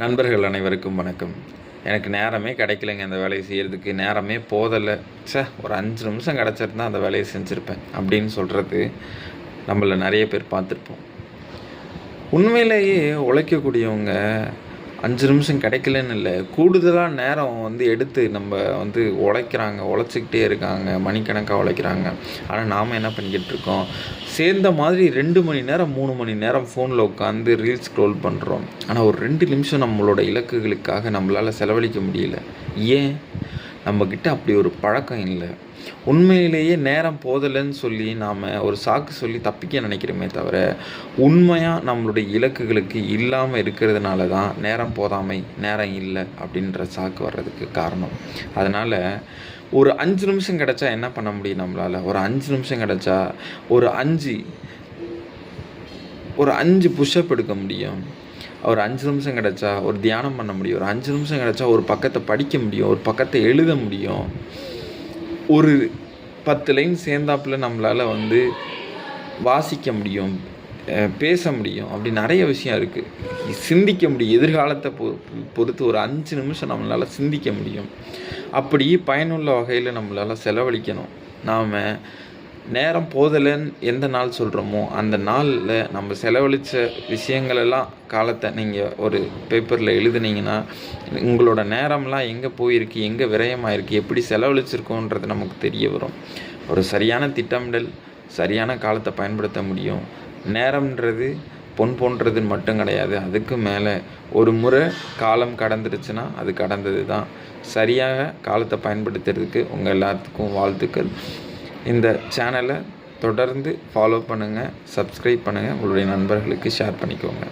நண்பர்கள் அனைவருக்கும் வணக்கம். எனக்கு நேரமே கிடைக்கலங்க அந்த வேலையை செய்கிறதுக்கு நேரமே போதலை. ச்சே ஒரு அஞ்சு நிமிஷம் கிடச்சிருந்தா அந்த வேலையை செஞ்சுருப்பேன் அப்படின்னு சொல்கிறது நம்மளை நிறைய பேர் பார்த்துருப்போம். உண்மையிலேயே உழைக்கக்கூடியவங்க அஞ்சு நிமிஷம் கிடைக்கலன்னு இல்லை. கூடுதலாக நேரம் வந்து எடுத்து நம்ம வந்து உழைக்கிறாங்க உழைச்சிக்கிட்டே இருக்காங்க மணிக்கணக்காக உழைக்கிறாங்க. ஆனால் நாம் என்ன பண்ணிக்கிட்டு இருக்கோம்? சேர்ந்த மாதிரி ரெண்டு மணி நேரம் மூணு மணி நேரம் ஃபோனில் உட்காந்து ரீல்ஸ் ஸ்க்ரோல் பண்ணுறோம் ஆனால் ஒரு ரெண்டு நிமிஷம் நம்மளோட இலக்குகளுக்காக நம்மளால் செலவழிக்க முடியல. ஏன்? நம்மக்கிட்ட அப்படி ஒரு பழக்கம் இல்லை. உண்மையிலேயே நேரம் போதலைன்னு சொல்லி நாம் ஒரு சாக்கு சொல்லி தப்பிக்க நினைக்கிறோமே தவிர உண்மையாக நம்மளுடைய இலக்குகளுக்கு இல்லாமல் இருக்கிறதுனால தான் நேரம் போதாமை நேரம் இல்லை அப்படின்ற சாக்கு வர்றதுக்கு காரணம். அதனால் ஒரு அஞ்சு நிமிஷம் கிடச்சா என்ன பண்ண முடியும் நம்மளால்? ஒரு அஞ்சு நிமிஷம் கிடச்சா ஒரு அஞ்சு ஒரு அஞ்சு புஷ்அப் எடுக்க முடியும். ஒரு அஞ்சு நிமிஷம் கிடச்சா ஒரு தியானம் பண்ண முடியும். ஒரு அஞ்சு நிமிஷம் கிடச்சா ஒரு பக்கத்தை படிக்க முடியும். ஒரு பக்கத்தை எழுத முடியும். ஒரு பத்து லைன் சேர்ந்தாப்புல நம்மளால் வந்து வாசிக்க முடியும். பேச முடியும். அப்படி நிறைய விஷயம் இருக்குது சிந்திக்க முடியும். எதிர்காலத்தை பொ பொறுத்து ஒரு அஞ்சு நிமிஷம் நம்மளால் சிந்திக்க முடியும். அப்படி பயனுள்ள வகையில் நம்மளால் செலவழிக்கணும். நாம் நேரம் போதலைன்னு எந்த நாள் சொல்கிறோமோ அந்த நாளில் நம்ம செலவழித்த விஷயங்களெல்லாம் காலத்தை நீங்கள் ஒரு பேப்பரில் எழுதுனீங்கன்னா உங்களோட நேரம்லாம் எங்கே போயிருக்கு எங்கே விரயமாயிருக்கு எப்படி செலவழிச்சிருக்கோன்றது நமக்கு தெரிய வரும். ஒரு சரியான திட்டமிடல் சரியான காலத்தை பயன்படுத்த முடியும். நேரம்ன்றது பொன் போன்றதுன்னு மட்டும் கிடையாது. அதுக்கு மேலே ஒரு முறை காலம் கடந்துருச்சுன்னா அது கடந்தது தான் சரியாக காலத்தை பயன்படுத்துறதுக்கு உங்கள் எல்லாத்துக்கும் வாழ்த்துக்கள். இந்த சேனலை தொடர்ந்து ஃபாலோ பண்ணுங்கள் சப்ஸ்கிரைப் பண்ணுங்கள் உங்களுடைய நண்பர்களுக்கு ஷேர் பண்ணிக்கோங்க.